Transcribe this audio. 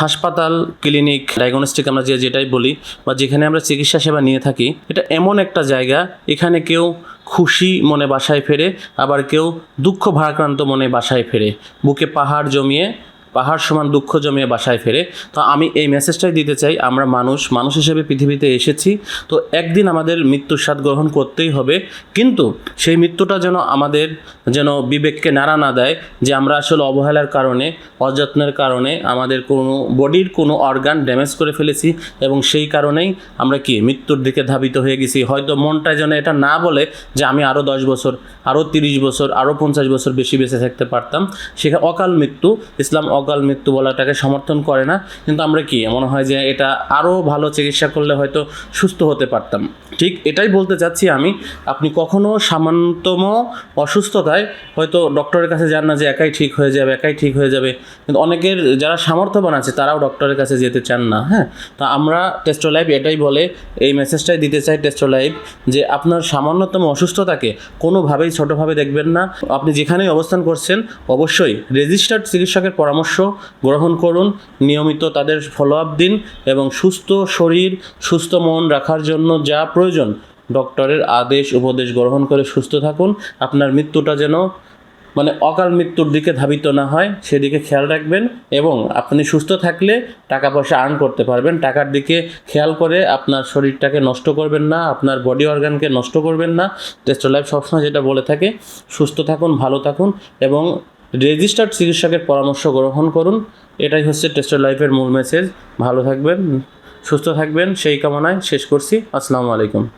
হাসপাতাল, clinic diagnostic আমরা যে যেটাই বলি বা যেখানে আমরা চিকিৎসা সেবা নিয়ে থাকি, এটা এমন একটা জায়গা এখানে কেউ খুশি মনে বাসায় ফেরে, আবার কেউ দুঃখ ভারাক্রান্ত মনে বাসায় ফেরে। বুকে পাহাড় জমিয়ে পাহাড় সমান দুঃখ জমিয়ে বাসায় ফেরে। তো আমি এই মেসেজটাই দিতে চাই, আমরা মানুষ মানুষ হিসেবে পৃথিবীতে এসেছি, তো একদিন আমাদের মৃত্যুর স্বাদ গ্রহণ করতেই হবে। কিন্তু সেই মৃত্যুটা যেন আমাদের যেন বিবেককে নাড়া না দেয়, যে আমরা আসলে অবহেলার কারণে, অযত্নের কারণে আমাদের কোনো বডির কোনো অর্গান ড্যামেজ করে ফেলেছি এবং সেই কারণেই আমরা কি মৃত্যুর দিকে ধাবিত হয়ে গেছি। হয়তো মনটা যেন এটা না বলে যে আমি আরও দশ বছর আরও তিরিশ বছর আরও পঞ্চাশ বছর বেশি বেঁচে থাকতে পারতাম। সেখানে অকাল মৃত্যু, ইসলাম অকাল মৃত্যু বলাটাকে সমর্থন করে না। কিন্তু আমরা কি? মনে হয় যে এটা আরও ভালো চিকিৎসা করলে হয়তো সুস্থ হতে পারতাম। ঠিক এটাই বলতে চাচ্ছি আমি, আপনি কখনো সামান্যতম অসুস্থতায় হয়তো ডক্টরের কাছে যান না যে একাই ঠিক হয়ে যাবে, একাই ঠিক হয়ে যাবে। কিন্তু অনেকের যারা সামর্থ্যবান আছে, তারাও ডক্টরের কাছে যেতে চান না হ্যাঁ? তো আমরা টেস্টো লাইফ এটাই বলে, এই মেসেজটাই দিতে চাই টেস্টো লাইফ যে আপনার সামান্যতম অসুস্থতাকে কোনোভাবেই ছোটোভাবে দেখবেন না। আপনি যেখানেই অবস্থান করছেন, অবশ্যই রেজিস্টার্ড চিকিৎসকের পরামর্শ গ্রহণ করুন, নিয়মিত তাদের ফলো আপ দিন এবং সুস্থ শরীর, সুস্থ মন রাখার জন্য যা প্রয়োজন ডক্টরের আদেশ, উপদেশ গ্রহণ করে সুস্থ থাকুন। আপনার মৃত্যুটা যেন মানে অকাল মৃত্যুর দিকে ধাবিত না হয়, সেদিকে খেয়াল রাখবেন এবং আপনি সুস্থ থাকলে টাকা পয়সা আর্ন করতে পারবেন। টাকার দিকে খেয়াল করে আপনার শরীরটাকে নষ্ট করবেন না, আপনার বডি অর্গানকে নষ্ট করবেন না। টেস্টো লাইফ সবসময় যেটা বলে থাকে, সুস্থ থাকুন, ভালো থাকুন এবং রেজিস্টার্ড চিকিৎসকের পরামর্শ গ্রহণ করুন। এটাই হচ্ছে টেস্টার লাইফের মূল মেসেজ ভালো থাকবেন, সুস্থ থাকবেন, সেই কামনায় শেষ করছি। আসসালামু আলাইকুম।